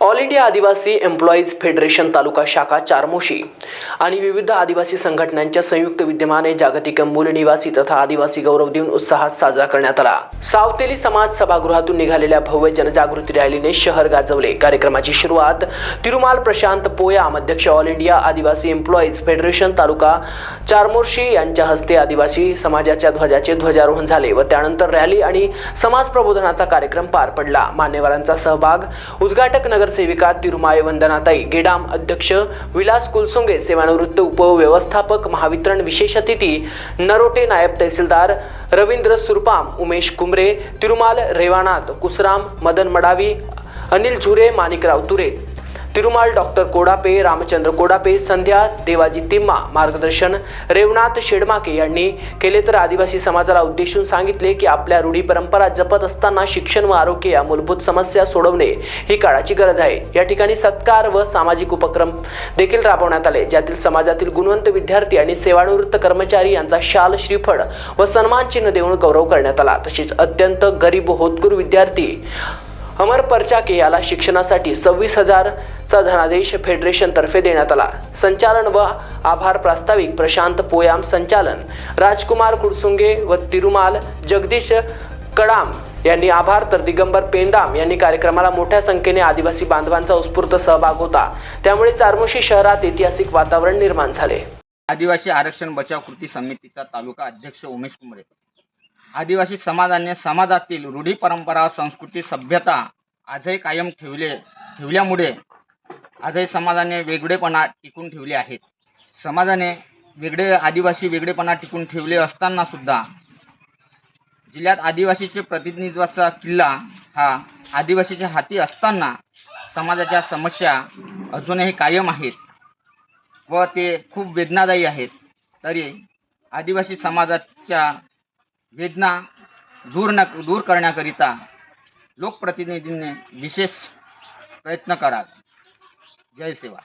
All India Adivasi employees federation taluka शाखा चारमोशी आणि विविध आदिवासी संघटनांच्या संयुक्त विद्यमाने जागतिक मूल निवासी तथा आदिवासी गौरव दिन उत्साहात साजरा करण्यात आला सावतेली समाज सभागृहातून निघालेल्या भव्य जनजागृती रॅलीने शहर गाजवले कार्यक्रमाची सुरुवात तिरुमाल प्रशांत पोयाम अध्यक्ष all India Adivasi employees federation taluka Chamorshi यांच्या हस्ते आदिवासी समाजाच्या ध्वजाचे ध्वजारोहण झाले व त्यानंतर रॅली आणि समाज प्रबोधनाचा कार्यक्रम पार पडला मान्यवरांचा सहभाग उद्घाटक नगरसेविका तिरुमाय वंदनाताई गेडाम अध्यक्ष विलास कुलसुंगे सेवानिवृत्त उपव्यवस्थापक महावितरण विशेष अतिथी नरोटे नायब तहसीलदार रवींद्र सुरपाम उमेश कुमरे तिरुमाल रेवानाथ कुसराम मदन मडावी अनिल झुरे माणिकराव तुरे तिरुमाल डॉक्टर कोडापे रामचंद्र कोडापे संध्या देवाजी तिम्मा मार्गदर्शन रेवनाथ शेडमाके यांनी केले तर आदिवासी समाजाला उद्देशून सांगितले की आपल्या रूढी परंपरा जपत असताना शिक्षण व आरोग्य या मूलभूत समस्या सोडवणे ही काळाची गरज आहे. या ठिकाणी सत्कार व सामाजिक उपक्रम देखील राबवण्यात आले ज्यातील समाजातील गुणवंत विद्यार्थी आणि सेवानिवृत्त कर्मचारी यांचा शाल श्रीफळ व सन्मान चिन्ह देऊन गौरव करण्यात आला. तसेच अत्यंत गरीब होतकूर विद्यार्थी अमर परचाके याला शिक्षणासाठी सव्वीस हजार चा धनादेश फेडरेशनतर्फे देण्यात आला. संचालन व आभार प्रास्ताविक प्रशांत पोयाम संचालन. राजकुमार कुडसुंगे व तिरुमाल जगदीश कडाम यांनी आभार तर दिगंबर पेंदाम यांनी कार्यक्रमाला मोठ्या संख्येने आदिवासी बांधवांचा उत्स्फूर्त सहभाग होता. त्यामुळे चारमोशी शहरात ऐतिहासिक वातावरण निर्माण झाले. आदिवासी आरक्षण बचाव कृती समितीचा तालुका अध्यक्ष उमेश कुमरे. आदिवासी समाजाने समाजातील रूढी परंपरा संस्कृती सभ्यता आजही कायम ठेवले ठेवल्यामुळे आजही समाजाने वेगळेपणा टिकून ठेवले आहेत. समाजाने वेगळे आदिवासी वेगळेपणा टिकून ठेवले असताना सुद्धा जिल्ह्यात आदिवासीचे प्रतिनिधित्वाचा किल्ला हा आदिवासीच्या हाती असताना समाजाच्या समस्या अजूनही कायम आहेत व ते खूप वेदनादायी आहेत. तरी आदिवासी समाजाच्या वेदना दूर न दूर करण्याकरिता लोकप्रतिनिधींनी विशेष प्रयत्न करावे. જય સેવા.